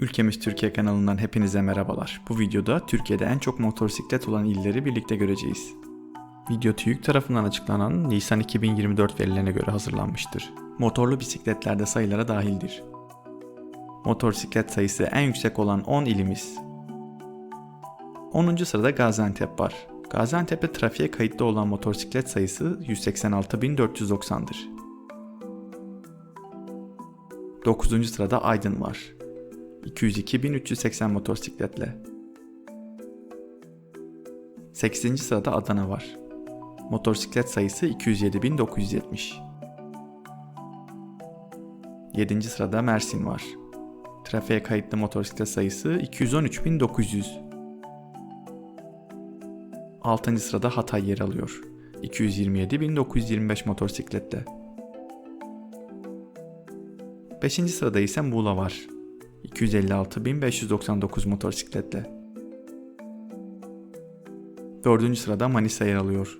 Ülkemiz Türkiye kanalından hepinize merhabalar. Bu videoda Türkiye'de en çok motosiklet olan illeri birlikte göreceğiz. Video TÜİK tarafından açıklanan Nisan 2024 verilerine göre hazırlanmıştır. Motorlu bisikletlerde sayılara dahildir. Motosiklet sayısı en yüksek olan 10 ilimiz. 10. sırada Gaziantep var. Gaziantep'te trafiğe kayıtlı olan motosiklet sayısı 186.490'dır. 9. sırada Aydın var. 202.380 motosikletle. 8. sırada Adana var. Motosiklet sayısı 207.970. 7. sırada Mersin var. Trafiğe kayıtlı motosiklet sayısı 213.900. 6. sırada Hatay yer alıyor. 227.925 motosikletle. 5. sırada ise Muğla var. 256.599 motosikletle. 4. sırada Manisa yer alıyor.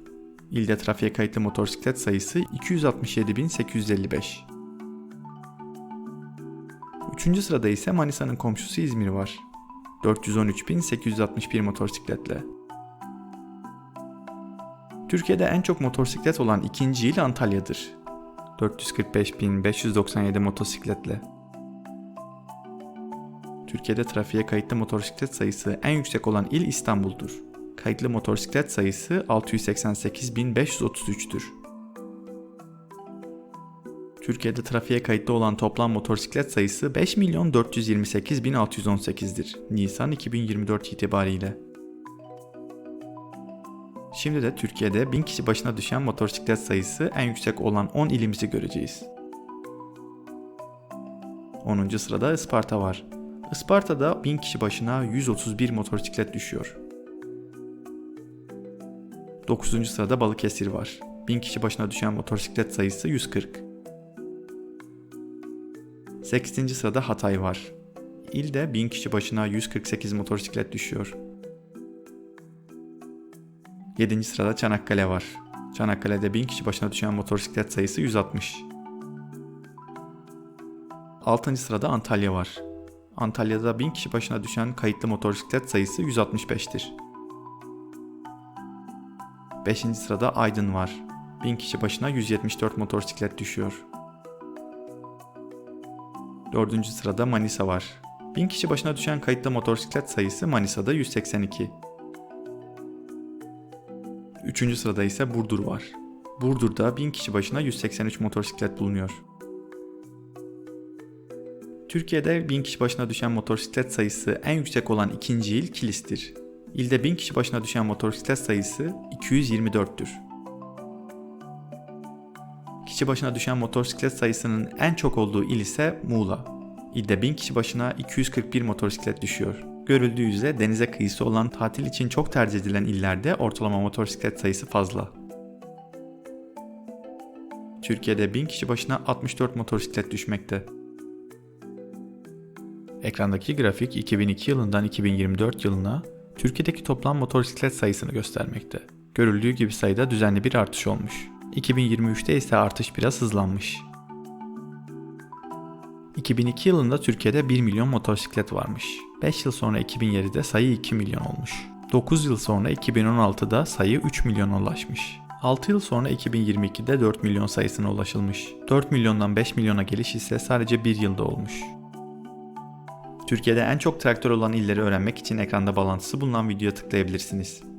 İlde trafiğe kayıtlı motosiklet sayısı 267.855. 3. sırada ise Manisa'nın komşusu İzmir var. 413.861 motosikletle. Türkiye'de en çok motosiklet olan ikinci il Antalya'dır. 445.597 motosikletle. Türkiye'de trafiğe kayıtlı motosiklet sayısı en yüksek olan il İstanbul'dur. Kayıtlı motosiklet sayısı 688.533'tür. Türkiye'de trafiğe kayıtlı olan toplam motosiklet sayısı 5.428.618'dir. Nisan 2024 itibariyle. Şimdi de Türkiye'de 1000 kişi başına düşen motosiklet sayısı en yüksek olan 10 ilimizi göreceğiz. 10. sırada Isparta var. Isparta'da 1000 kişi başına 131 motosiklet düşüyor. 9. sırada Balıkesir var. 1000 kişi başına düşen motosiklet sayısı 140. 8. sırada Hatay var. İlde 1000 kişi başına 148 motosiklet düşüyor. 7. sırada Çanakkale var. Çanakkale'de 1000 kişi başına düşen motosiklet sayısı 160. 6. sırada Antalya var. Antalya'da 1000 kişi başına düşen kayıtlı motosiklet sayısı 165'tir. 5. sırada Aydın var. 1000 kişi başına 174 motosiklet düşüyor. 4. sırada Manisa var. 1000 kişi başına düşen kayıtlı motosiklet sayısı Manisa'da 182. 3. sırada ise Burdur var. Burdur'da 1000 kişi başına 183 motosiklet bulunuyor. Türkiye'de 1000 kişi başına düşen motosiklet sayısı en yüksek olan ikinci il Kilis'tir. İlde 1000 kişi başına düşen motosiklet sayısı 224'tür. Kişi başına düşen motosiklet sayısının en çok olduğu il ise Muğla. İlde 1000 kişi başına 241 motosiklet düşüyor. Görüldüğü üzere denize kıyısı olan tatil için çok tercih edilen illerde ortalama motosiklet sayısı fazla. Türkiye'de 1000 kişi başına 64 motosiklet düşmekte. Ekrandaki grafik 2002 yılından 2024 yılına Türkiye'deki toplam motosiklet sayısını göstermekte. Görüldüğü gibi sayıda düzenli bir artış olmuş. 2023'te ise artış biraz hızlanmış. 2002 yılında Türkiye'de 1 milyon motosiklet varmış. 5 yıl sonra 2007'de sayı 2 milyon olmuş. 9 yıl sonra 2016'da sayı 3 milyona ulaşmış. 6 yıl sonra 2022'de 4 milyon sayısına ulaşılmış. 4 milyondan 5 milyona geliş ise sadece 1 yılda olmuş. Türkiye'de en çok traktör olan illeri öğrenmek için ekranda bağlantısı bulunan videoya tıklayabilirsiniz.